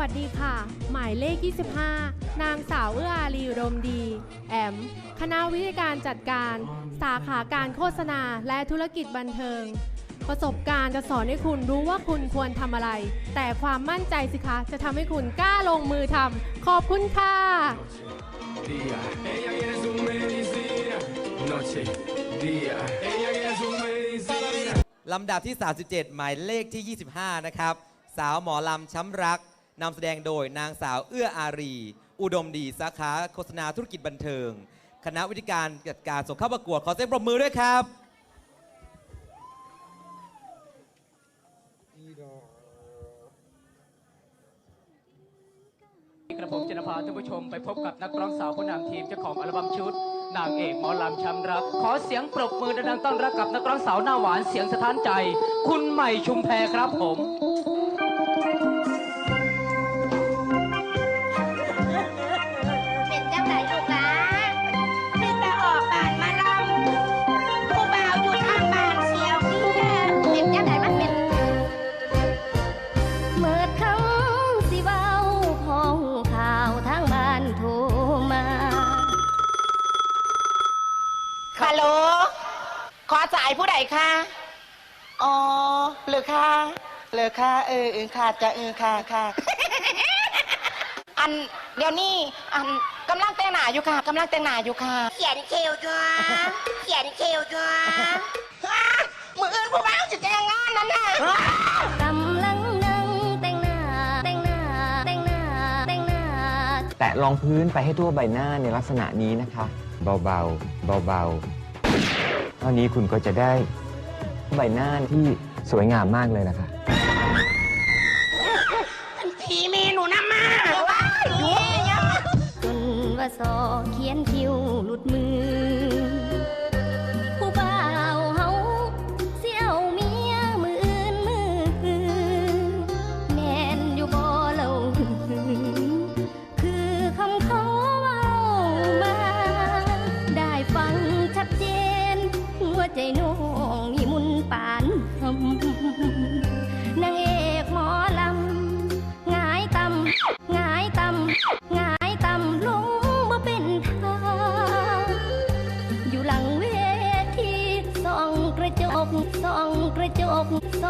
วัสดีค่ะ หมายเลข 25 นางสาวเอื้ออารีอุดมดี แอม คณะวิทยาการจัดการ สาขาการโฆษณาและธุรกิจบันเทิง ประสบการณ์จะสอนให้คุณรู้ว่าคุณควรทำอะไร แต่ความมั่นใจสิคะ จะทำให้คุณกล้าลงมือทำขอบคุณค่ะ ลำดับที่ 37 หมายเลขที่ 25 นะครับ สาวหมอลำช้ำรัก นำแสดงโดยนางสาวเอื้ออารี อุดมดีสาขาโฆษณาธุรกิจบันเทิง คณะวิทยการจัดการส่งเข้าประกวดขอเสียงปรบมือด้วยครับ กระผมจะนำพาท่านผู้ชมไปพบกับนักร้องสาวผู้นำทีมเจ้าของอัลบั้มชุด นางเอกหมอลำช้ำรัก ขอเสียงปรบมือดังๆต้อนรับกับนักร้องสาวหน้าหวานเสียงสะท้านใจ คุณใหม่ชุมแพครับผม ฮัลโหล ขอสายผู้ใดคะอ๋อเหรือค่ะเหรือค่ะเออเออค่ะจะเออค่ะค่ะ อันเดี๋ยวนี้อันกำลังแต่งหน้าอยู่ค่ะกำลังแต่งหน้าอยู่ค่ะ เขียนคิวจ้าเขียนคิวจ้าอ้ามืออื่นผู้บ่าวจะแต่งงานนั่นน่ะ แตะรองพื้นไปให้ทั่วใบหน้าในลักษณะนี้นะคะ เบาๆ เบาๆเท่านี้คุณก็จะได้ใบหน้าที่สวยงามมากเลยนะคะทีมีหนูนำมาว้ายจนว่าสอเขียนคิวหลุดมือ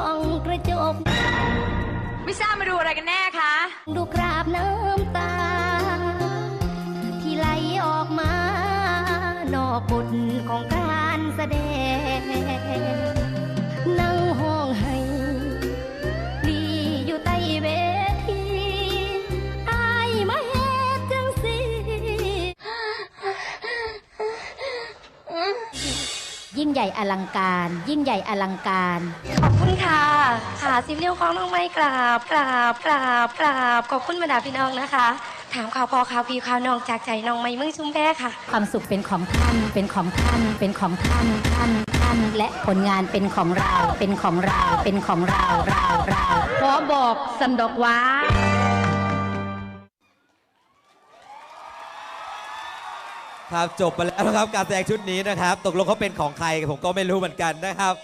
ส่องกระจก ไม่ทราบมาดูอะไรกันแน่คะ ดูคราบน้ำตา ที่ไหลออกมา นอกบทของการแสดง นั่งห้องให้ลีอยู่ใต้เวทีอายมาเฮ็ดจังสิยิ่งใหญ่อลังการ ยิ่งใหญ่อลังการ ขอบคุณ ค่ะค่ะซิเรียลของน้องไม่กราบกราบกราบกราบขอบคุณบรรดาพี่น้องนะคะ ถามข่าวพอข่าวพีข่าวน้องจากใจน้องไม่มึงชุมแพ้ค่ะ ความสุขเป็นของท่านเป็นของท่านเป็นของท่านท่านท่านและผลงานเป็นของเราเป็นของเราเป็นของเราเราเราขอบอกสันดอกว่าครับจบไปแล้วนะครับการแสดงชุดนี้นะครับ ตกลงเขาเป็นของใครผมก็ไม่รู้เหมือนกันนะครับ